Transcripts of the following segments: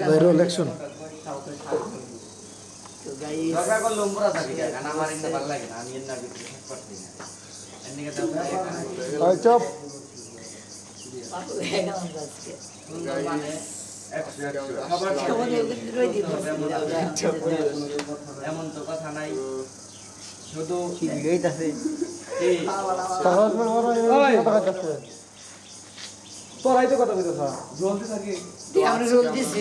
বাইরে ইলেকশন তো গাইস দরকার করলে উমরা থাকি কারণ আমার ইন্দা ভালো লাগে না আমি এর না ভিতরে থাকতে পারছি না এমনিকে দরকার ওই চপ হয়ে মানে এমন তো কথা নাই শুধু তোরাই তো কথা কইতেছ। জলদি থাকি। আমরা রোল দিছি।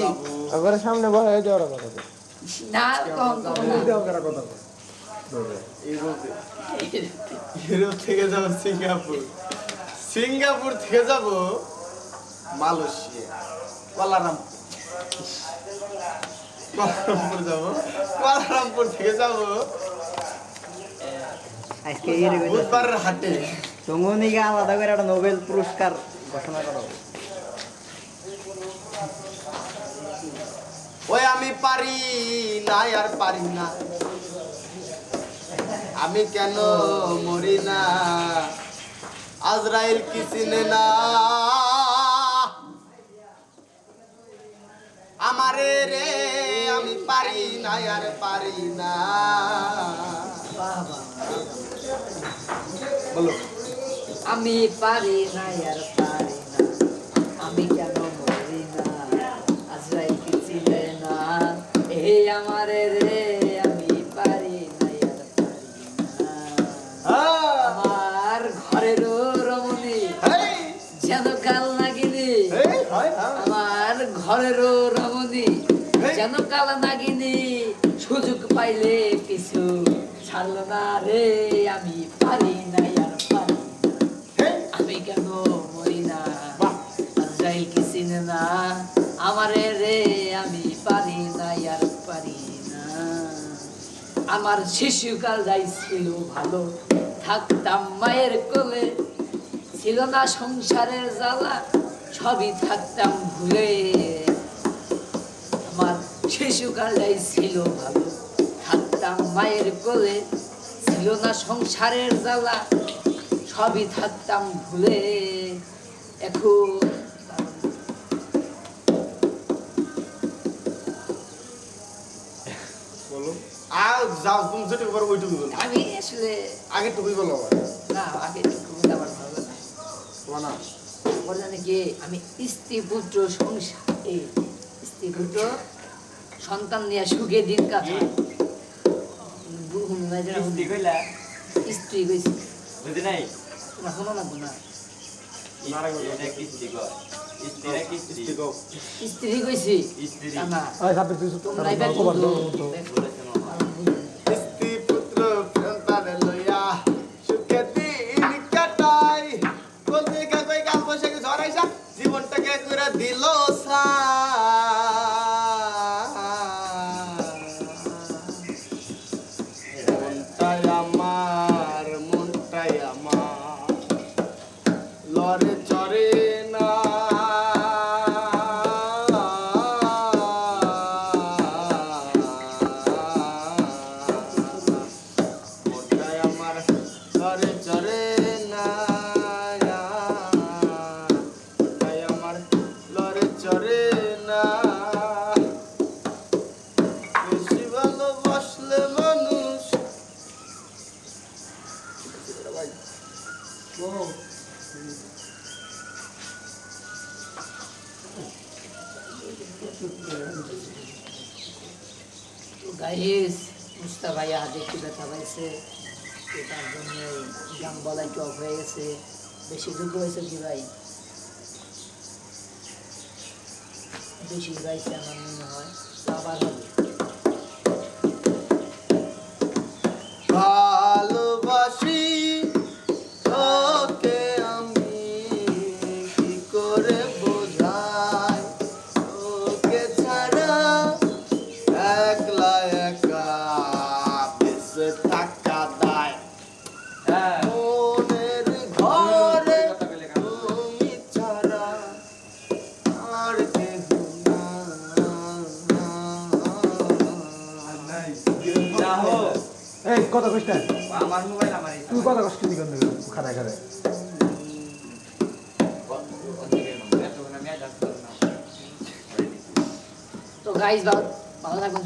আগরে সামনে যাওয়ার কথা না কম কম না। দেও কারা কথা ইউরোপ থেকে যাব সিঙ্গাপুর। সিঙ্গাপুর থেকে যাব Malaysia. Kuala Lumpur Kuala Lumpur যাব। কুয়ালালামপুর থেকে যাব আজকে এর বুধবারের হাটে। তঙ্গনিকে আলাদা করে একটা নোবেল পুরস্কার ঘোষণা করা। ওই আমি পারি না আর পারি না। আমি কেন মরি না? আজরাইল কি চিনে না? আমারে রে আমি পারি না আর পারি না। বলো। আমি পারি না আর পারি ঘরের রমণী যেন কাল নাগিনী সুযোগ পাইলে ছাড়লো না রে আমি পারি না আর পারি আমি কেন মরি না? কি চিনে না আমারে রে আমি পারি না আর পারি না। আমার শিশুকাল যাই ছিল ভালো থাকতাম মায়ের কোলে ছিল না সংসারের জ্বালা সবই থাকতাম ভুলে। আমার শিশুকাল ছিল ভালো। থাকতাম মায়ের কোলে ছিল না সংসারের জ্বালা। সবই থাকতাম ভুলে। এখন আর যাও তুমি যেটুকু পারো ওইটুকু বলো। আমি আসলে আগে টুকুই বলো আমার। না আগে একটু আমার ভালো লাগে। তোমার না? জানে কি আমি স্ত্রী পুত্র সংসার স্ত্রী পুত্র সন্তান নিয়ে সুখে দিন কাটাই স্ত্রী গেছি বুঝি নাই? তোমরা শোনো না না। এটা কিস্তি কর কিস্তিরা কিস্তি ঠিক আছে স্ত্রী গেছি স্ত্রী। না তোমরা গাইস মুস্তা ভাইয়া হাতে একটু ব্যথা পাইছে। তার জন্য গান বলা একটু অফ হয়ে গেছে। বেশি দুঃখ হয়েছে কি ভাই? বেশি গাইছে আমার মনে হয়। আবার হবে। কত কষ্ট আমার মোবাইল তুই কত কষ্ট আমি আর যাচ্ছিলাম না। তো গাইজ ভালো থাকবেন